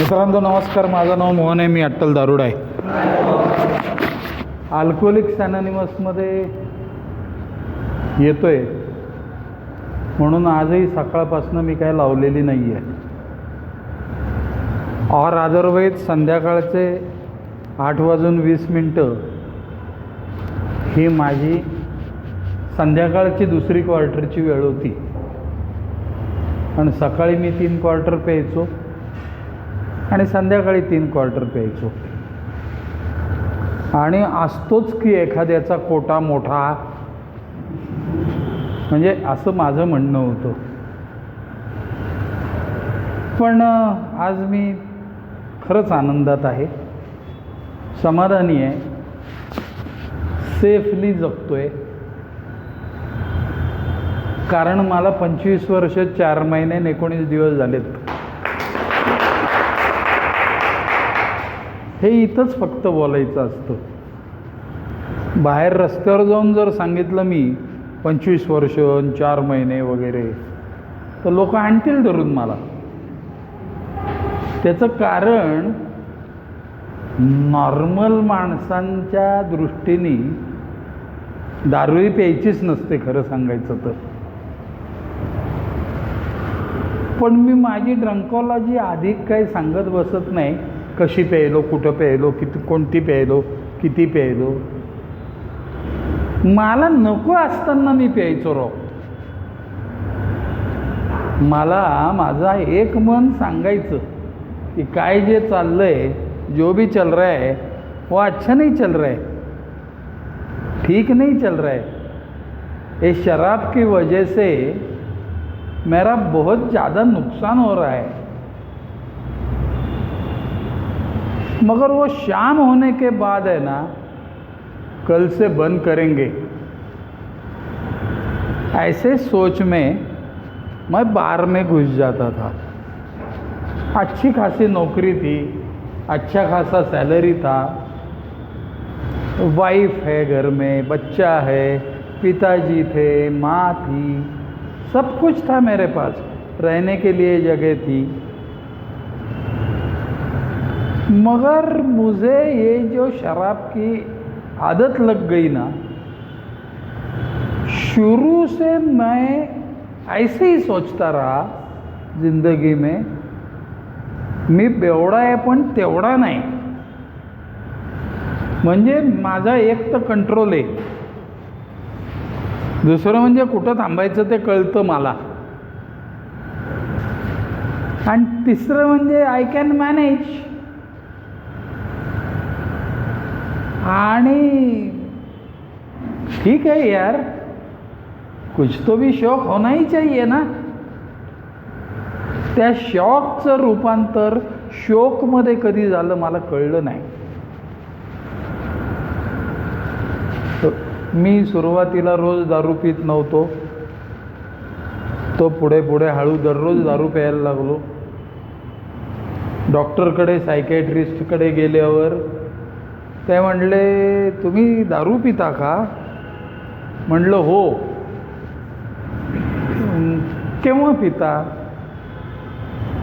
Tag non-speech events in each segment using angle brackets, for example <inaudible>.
मित्रांनो नमस्कार. माझं नाव मोहन आहे मी अट्टल दारुड आहे. अल्कोहोलिक्स अॅनॉनिमसमध्ये येतो आहे म्हणून आजही सकाळपासून मी काय लावलेली नाही आहे ऑर अदरवाईज संध्याकाळचे आठ वाजून वीस मिनटं ही माझी संध्याकाळची दुसरी क्वार्टरची वेळ होती. आणि सकाळी मी तीन क्वार्टर प्यायचो. आणि संध्याकाळी तीन क्वार्टर प्यायचो. आणि असतोच की एखाद्याचा कोटा मोठा. म्हणजे असं माझं म्हणणं होतं. पण आज मी खरंच आनंदात आहे. समाधानी आहे. सेफली जगतोय. कारण मला पंचवीस वर्ष चार महिने एकोणीस दिवस झालेत. हे इथंच फक्त बोलायचं असतं. बाहेर रस्त्यावर जाऊन जर सांगितलं मी पंचवीस वर्ष चार महिने वगैरे तर लोक आणतील धरून मला. त्याचं कारण नॉर्मल माणसांच्या दृष्टीने दारूही प्यायचीच नसते खरं सांगायचं तर. पण मी माझी ड्रंकॉलॉजी अधिक काही सांगत बसत नाही. कशी प्यायलो कुठं प्यायलो किती कोणती प्यायलो किती प्यायलो? मला नको असताना मी प्यायचो राव. मला माझा एक मन सांगायचं की काय जे चाललंय जो भी चल रहा है वो अच्छा नहीं चल रहा है ठीक नहीं चल रहा है. ये शराब की वजह से मेरा बहुत ज़्यादा नुकसान हो रहा है. मगर वो शाम होने के बाद है ना, कल से बंद करेंगे। ऐसे सोच में मैं बार में घुस जाता था। अच्छी खासी नौकरी थी अच्छा खासा सैलरी था। वाइफ है घर में, बच्चा है, पिताजी थे, माँ थी, सब कुछ था मेरे पास। रहने के लिए जगह थी। मगर मुझे ये जो शराब की आदत लग गई ना शुरू से मैं ऐसे ही सोचता रहा जिंदगी में मी बेवडा आहे पण तेवढा नाही. म्हणजे माझा एक तर कंट्रोल आहे. दुसरं म्हणजे कुठं थांबायचं ते कळतं मला. आणि तिसरं म्हणजे आय कॅन मॅनेज आणि ठीक है यार. कुछ तो भी शौक होना ही चाहिए ना. त्या शॉकचं रूपांतर शोकमध्ये कधी झालं मला कळलं नाही. तर मी सुरुवातीला रोज दारू पित नव्हतो. तो पुढे पुढे हळू दररोज दारू प्यायला लागलो. डॉक्टरकडे सायकॅट्रिस्टकडे गेल्यावर ते म्हणले तुम्ही दारू पिता का? म्हणलं हो. केव्हा पिता?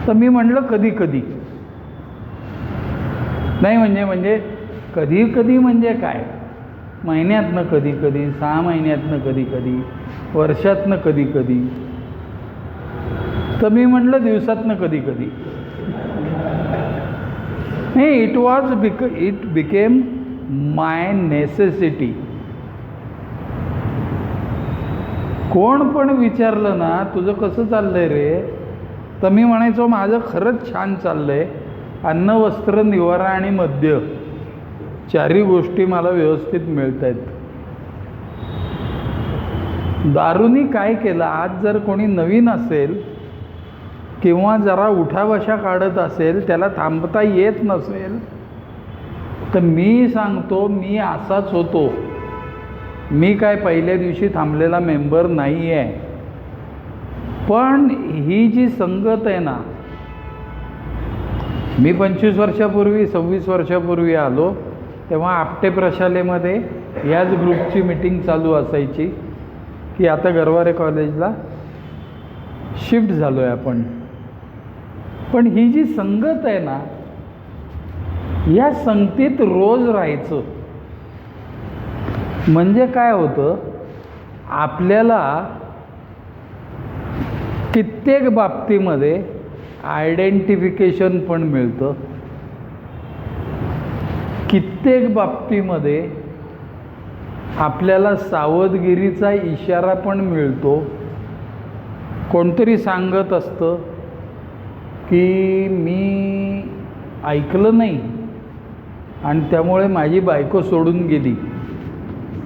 तर मी म्हणलं कधी कधी. नाही म्हणजे म्हणजे कधी कधी म्हणजे काय? महिन्यातनं कधी कधी सहा महिन्यातनं कधी कधी वर्षातनं कधी कधी. तर मी म्हटलं दिवसातनं कधी कधी. नाही इट वॉज बिक इट बिकेम माय नेसेसिटी कोण पण विचारलं ना तुझं कसं चाललंय रे? तर मी म्हणायचो माझं खरंच छान चाललंय. अन्न वस्त्र निवारा आणि मद्य. चारही गोष्टी मला व्यवस्थित मिळत आहेत दारूनी काय केलं? आज जर कोणी नवीन असेल किंवा जरा उठावशा काढत असेल त्याला थांबता येत नसेल तर मी सांगतो मी असाच होतो. मी काय पहिल्या दिवशी थांबलेला मेंबर नाही आहे पण ही जी संगत आहे ना मी पंचवीस वर्षापूर्वी सव्वीस वर्षापूर्वी आलो तेव्हा आपटे प्रशालेमध्ये याच ग्रुपची मिटिंग चालू असायची की आता गरवारे कॉलेजला शिफ्ट झालो आहे आपण. पण ही जी संगत आहे ना या संगतीत रोज राहायचं. म्हणजे काय होतं आपल्याला कित्येक बाबतीमध्ये आयडेंटिफिकेशन पण मिळतं. कित्येक बाबतीमध्ये आपल्याला सावधगिरीचा इशारा पण मिळतो. कोणतरी सांगत असतं की मी ऐकलं नाही आणि त्यामुळे माझी बायको सोडून गेली.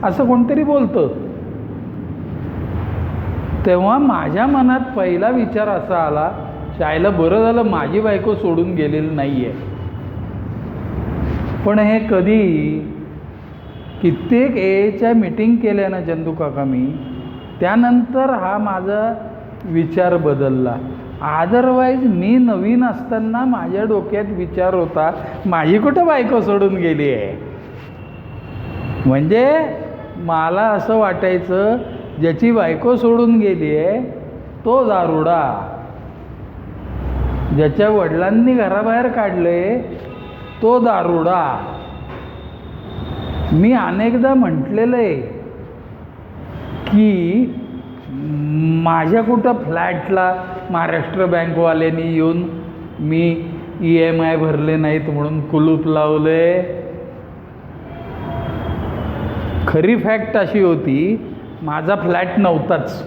असं कोणतरी बोलतं. तेव्हा माझ्या मनात पहिला विचार असा आला शायला बरं झालं माझी बायको सोडून गेलेली नाही आहे पण हे कधी कित्येक एच्या मीटिंग केल्या ना चंदू काका मी त्यानंतर हा माझा विचार बदलला. अदरवाईज मी नवीन असताना माझ्या डोक्यात विचार होता माझी कुठं बायको सोडून गेली आहे? म्हणजे मला असं वाटायचं ज्याची बायको सोडून गेली आहे तो दारुडा. ज्याच्या वडिलांनी घराबाहेर काढले तो दारुडा. मी अनेकदा म्हटलेलं आहे की माझ्या कुठं फ्लॅटला महाराष्ट्र बँकवाल्यांनी येऊन मी ई एम आय भरले नाहीत म्हणून कुलूप लावले. खरी फॅक्ट अशी होती माझा फ्लॅट नव्हताच.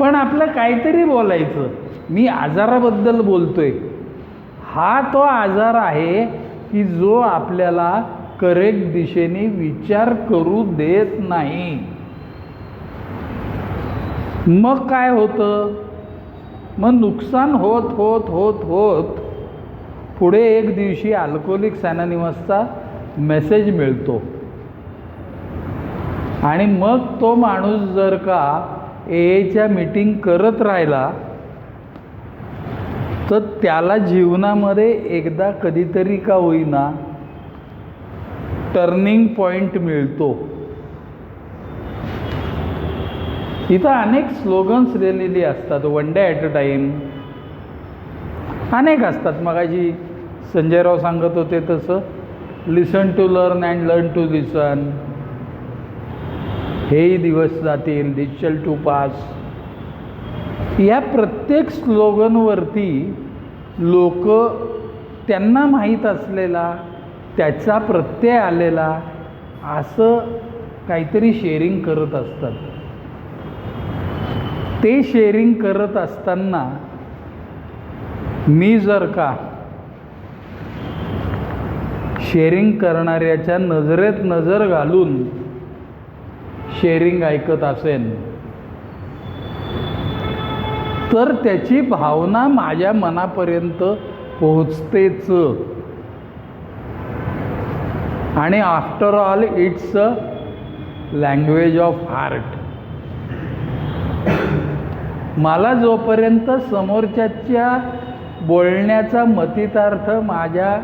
पण आपलं काहीतरी बोलायचं. मी आजाराबद्दल बोलतोय. हा तो आजार आहे की जो आपल्याला करेक्ट दिशेने विचार करू देत नाही. मग काय होतं? मग नुकसान होत होत होत होत पुढे एक दिवशी अल्कोहोलिक सॅनानिवासचा मेसेज मिळतो. आणि मग तो माणूस जर का एच्या मीटिंग करत राहिला तर त्याला जीवनामध्ये एकदा कधीतरी का होईना टर्निंग पॉईंट मिळतो. इथं अनेक स्लोगन्स लिहिलेली असतात. One day at a time अनेक असतात. मगाशी संजयराव सांगत होते तसं. Listen to learn and learn to listen हेही दिवस जातील. डिजिटल टू पास या प्रत्येक स्लोगनवरती लोक त्यांना माहीत असलेला त्याचा प्रत्यय आलेला असं काहीतरी शेअरिंग करत असतात. ते शेअरिंग करत असताना मी जर का शेअरिंग करणाऱ्याच्या नजरेत नजर घालून शेअरिंग ऐकत असेन तर त्याची भावना माझ्या मनापर्यंत पोहोचतेच. आणि after all it's a language of heart मला जोपर्यंत समोरच्याच्या बोलण्याचा मतितार्थ माझ्या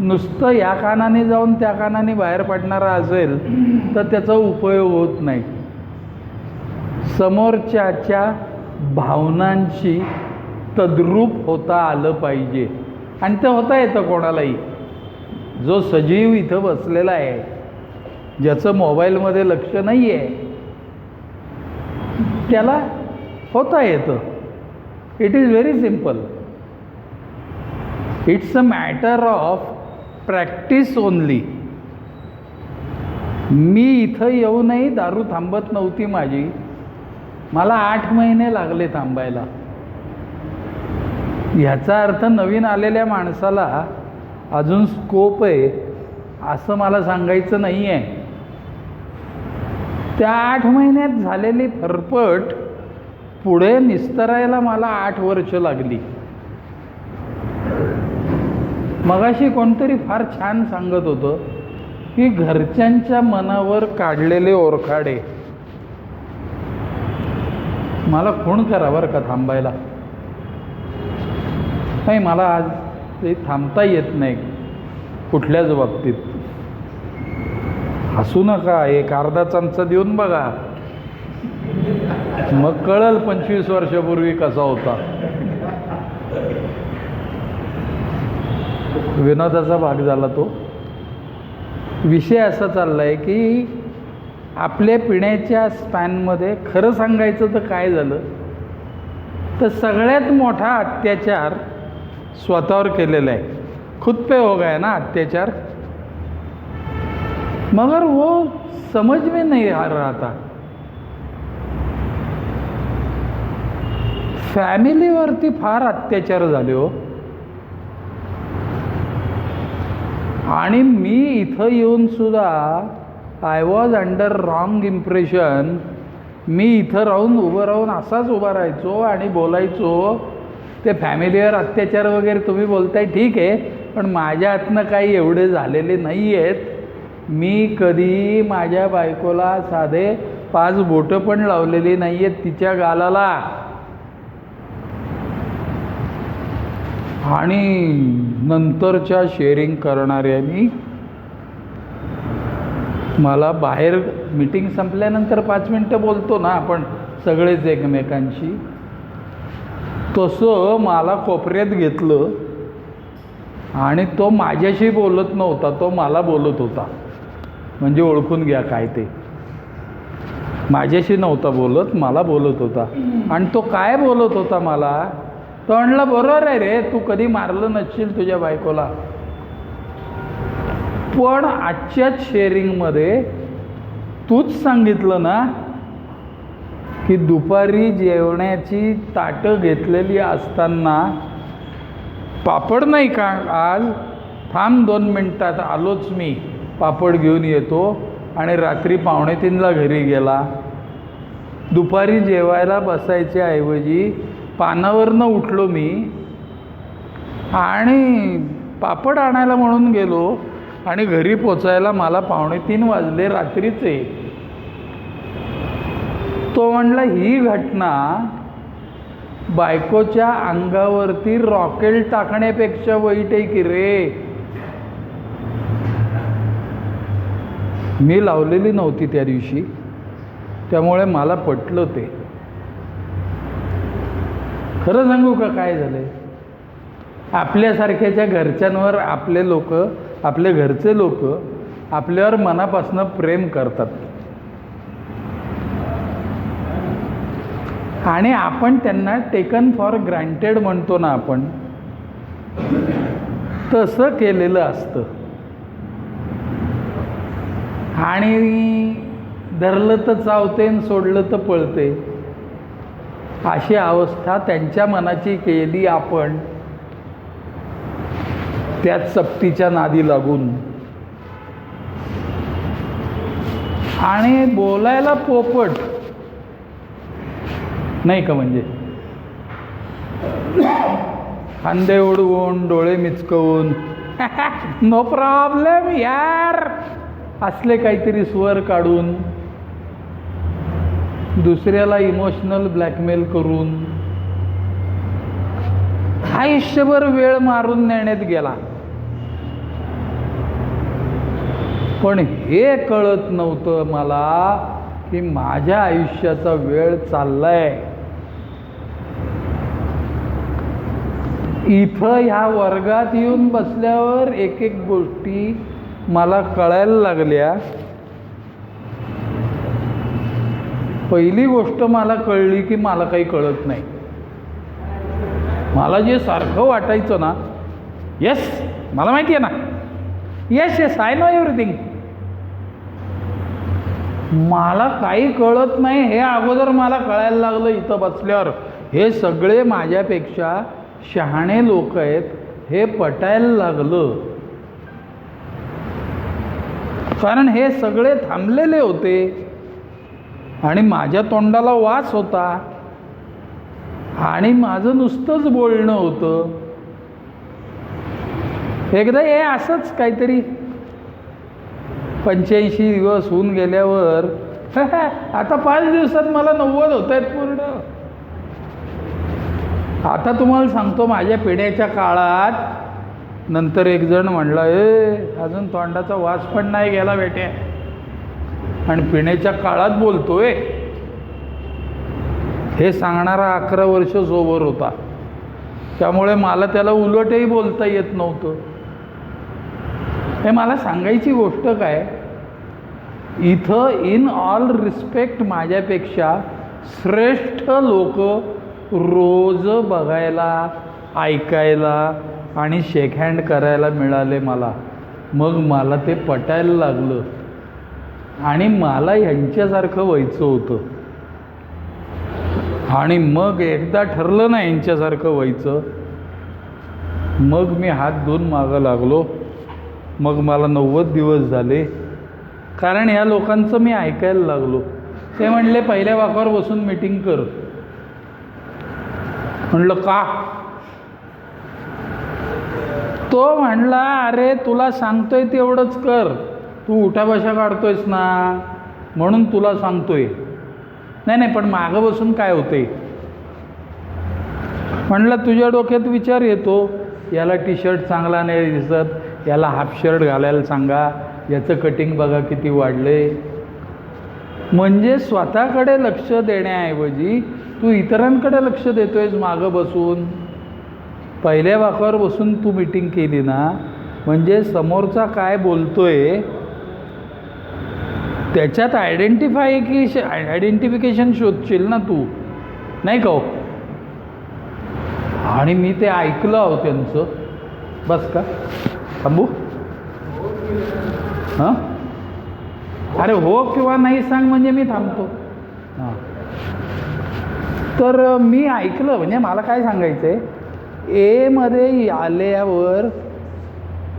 नुसतं या कानाने जाऊन त्या कानाने बाहेर पडणारा असेल तर त्याचा उपयोग होत नाही. समोरच्याच्या भावनांशी तद्रूप होता आलं पाहिजे. आणि ते होता येतं कोणालाही. जो सजीव इथं बसलेला आहे ज्याचं मोबाईलमध्ये लक्ष नाही आहे त्याला होता येतं. It is very simple it's a matter of practice only मी इथं येऊनही दारू थांबत नव्हती माझी. मला आठ महिने लागले थांबायला. ह्याचा अर्थ नवीन आलेल्या माणसाला अजून स्कोप आहे असं मला सांगायचं नाही आहे त्या आठ महिन्यात झालेली फरफट पुढे निस्तरायला मला आठ वर्ष लागली. मगाशी कोणतरी फार छान सांगत होतं की घरच्यांच्या मनावर काढलेले ओरखाडे. मला खूण करा बरं का थांबायला. नाही मला आज ते थांबता येत नाही कुठल्याच बाबतीत. हसू नका एक अर्धा चमचा देऊन बघा. मग कळल पंचवीस वर्षापूर्वी कसा होता. विनोदाचा भाग झाला तो. विषय असा चालला आहे की आपल्या पिण्याच्या स्पॅनमध्ये खरं सांगायचं तर काय झालं? तर सगळ्यात मोठा अत्याचार स्वतःवर केलेला आहे. खुद पे हो गया ना अत्याचार. मगर वो समज में नहीं आ रहा था. फॅमिलीवरती फार अत्याचार झाले हो. आणि मी इथं येऊन सुद्धा I was under wrong impression मी इथं राहून उभं राहून असाच उभा राहायचो आणि बोलायचो. ते फॅमिलीवर अत्याचार वगैरे तुम्ही बोलताय ठीक आहे पण माझ्या हातनं काही एवढे झालेले नाही आहेत मी कधी माझ्या बायकोला साधे पाच बोटं पण लावलेली नाही आहेत तिच्या गालाला. आणि नंतरच्या शेअरिंग करणाऱ्यांनी मला बाहेर मीटिंग संपल्यानंतर पाच मिनटं बोलतो ना आपण सगळेच एकमेकांशी. तसं मला कोपऱ्यात घेतलं आणि तो माझ्याशी बोलत नव्हता तो मला बोलत होता. म्हणजे ओळखून घ्या काय ते. माझ्याशी नव्हता बोलत मला बोलत होता. आणि तो काय बोलत होता मला? तो म्हणला बरोबर आहे रे. तू कधी मारलं नसशील तुझ्या बायकोला. पण आजच्याच शेअरिंगमध्ये तूच सांगितलं ना की दुपारी जेवण्याची ताटं घेतलेली असताना पापड नाही का? आज थांब दोन मिनटात आलोच मी. पापड घेऊन येतो आणि रात्री पावणे तीनला घरी गेला. दुपारी जेवायला बसायच्या ऐवजी पानावरनं उठलो मी आणि पापड आणायला म्हणून गेलो आणि घरी पोचायला मला पावणे तीन वाजले रात्रीचे तो म्हणला ही घटना बायकोच्या अंगावरती रॉकेल टाकण्यापेक्षा वाईट आहे की रे? मी लावलेली नव्हती त्या दिवशी. त्यामुळे मला पटलं ते. खरं सांगू का काय झालंय? आपल्यासारख्याच्या घरच्यांवर आपले लोक आपले घरचे लोक आपल्यावर मनापासून प्रेम करतात. आणि आपण त्यांना टेकन फॉर ग्रांटेड म्हणतो ना आपण तसं केलेलं असतं. आणि धरलं तर चावते आणि सोडलं तर पळते अशी अवस्था त्यांच्या मनाची केली आपण. त्याच सक्तीच्या नादी लागून. आणि बोलायला पोपट. नाही का म्हणजे? खांदे उडवून डोळे मिचकवून. <laughs> नो प्रॉब्लेम यार. असले काहीतरी स्वर काढून. दुसऱ्याला इमोशनल ब्लॅकमेल करून आयुष्यभर वेळ मारून नेण्यात गेला. पण हे कळत नव्हतं मला की माझ्या आयुष्याचा वेळ चाललाय. इथं ह्या वर्गात येऊन बसल्यावर एक एक गोष्टी मला कळायला लागल्या. पहिली गोष्ट मला कळली की मला काही कळत नाही. मला जे सारखं वाटायचं ना येस मला माहिती आहे ना. Yes yes I know everything मला काही कळत नाही हे अगोदर मला कळायला लागलं इथं बसल्यावर. हे सगळे माझ्यापेक्षा शहाणे लोक आहेत हे पटायला लागलं. कारण हे सगळे थांबलेले होते. आणि माझ्या तोंडाला वास होता. आणि माझं नुसतंच बोलणं होतं. एकदा हे असंच काहीतरी पंच्याऐंशी दिवस होऊन गेल्यावर <laughs> आता पाच दिवसात मला नव्वद होत आहेत पूर्ण. आता तुम्हाला सांगतो माझ्या पिढ्याच्या काळात नंतर एक जण म्हणला ए अजून तोंडाचा वास पण नाही गेला बेट्या आणि पिण्याच्या काळात बोलतोय. हे सांगणारा अकरा वर्ष सोबर होता. त्यामुळे मला त्याला उलटही बोलता येत नव्हतं. हे मला सांगायची गोष्ट काय? इथं इन ऑल रिस्पेक्ट माझ्यापेक्षा श्रेष्ठ लोक रोज बघायला ऐकायला आणि शेक हँड करायला मिळाले मला. मग मला ते पटायला लागलं. आणि मला यांच्यासारखं व्हायचं होतं. आणि मग एकदा ठरलं ना यांच्यासारखं व्हायचं मग मी हात धुवून मागं लागलो. मग मला नव्वद दिवस झाले. कारण या लोकांचं मी ऐकायला लागलो. ते म्हणले पहिल्या वाकावर बसून मिटिंग कर. म्हणलं का? तो म्हणला अरे तुला सांगतोय तेवढंच कर. तू उठा बशा काढतोयस ना? म्हणून तुला सांगतोय. नाही नाही पण मागं बसून काय होते म्हणलं तुझ्या डोक्यात विचार येतो. याला टी शर्ट चांगला नाही दिसत. याला हाफ शर्ट घालायला सांगा. याचं कटिंग बघा किती वाढले म्हणजे स्वतःकडे लक्ष देण्याऐवजी तू इतरांकडे लक्ष देतोयस मागं बसून. पहिल्या वाकावर बसून तू मिटिंग केली ना म्हणजे समोरचा काय बोलतोय त्याच्यात आयडेंटिफाय की आयडेंटिफिकेशन शोधशील ना तू? नाही का हो? आणि मी ते ऐकलं आहो त्यांचं. बस का? थांबू. हां? अरे हो किंवा नाही सांग म्हणजे मी थांबतो. हां. तर मी ऐकलं म्हणजे मला काय सांगायचं आहे एमध्ये आल्यावर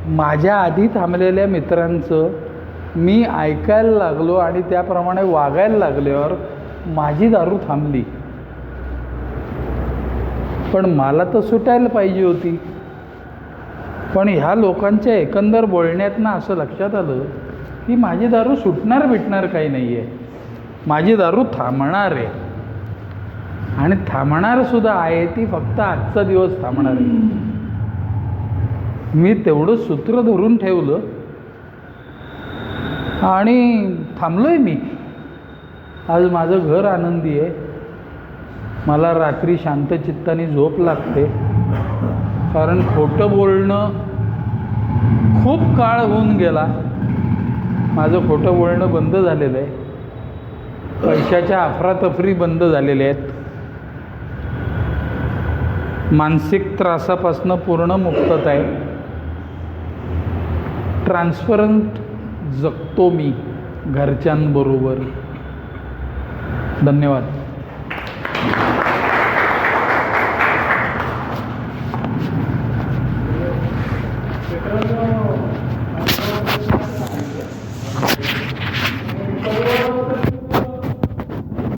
माझ्या आधी थांबलेल्या मित्रांचं मी ऐकायला लागलो आणि त्याप्रमाणे वागायला लागल्यावर माझी दारू थांबली. पण मला तर सुटायला पाहिजे होती. पण ह्या लोकांच्या एकंदर बोलण्यातनं असं लक्षात आलं की माझी दारू सुटणार बिटणार काही नाही आहे माझी दारू थांबणार आहे. आणि थांबणारसुद्धा आहे ती फक्त आजचा दिवस थांबणार आहे. मी तेवढं सूत्र धरून ठेवलं आणि थांबलो आहे मी. आज माझं घर आनंदी आहे. मला रात्री शांत चित्ताने झोप लागते. कारण खोटं बोलणं खूप काळ होऊन गेला. माझं खोटं बोलणं बंद झालेलं आहे. पैशाच्या अफरातफरी बंद झालेल्या आहेत. मानसिक त्रासापासून पूर्ण मुक्तता आहे. ट्रान्सपरंट जगतो मी घरच्यांबरोबर. धन्यवाद.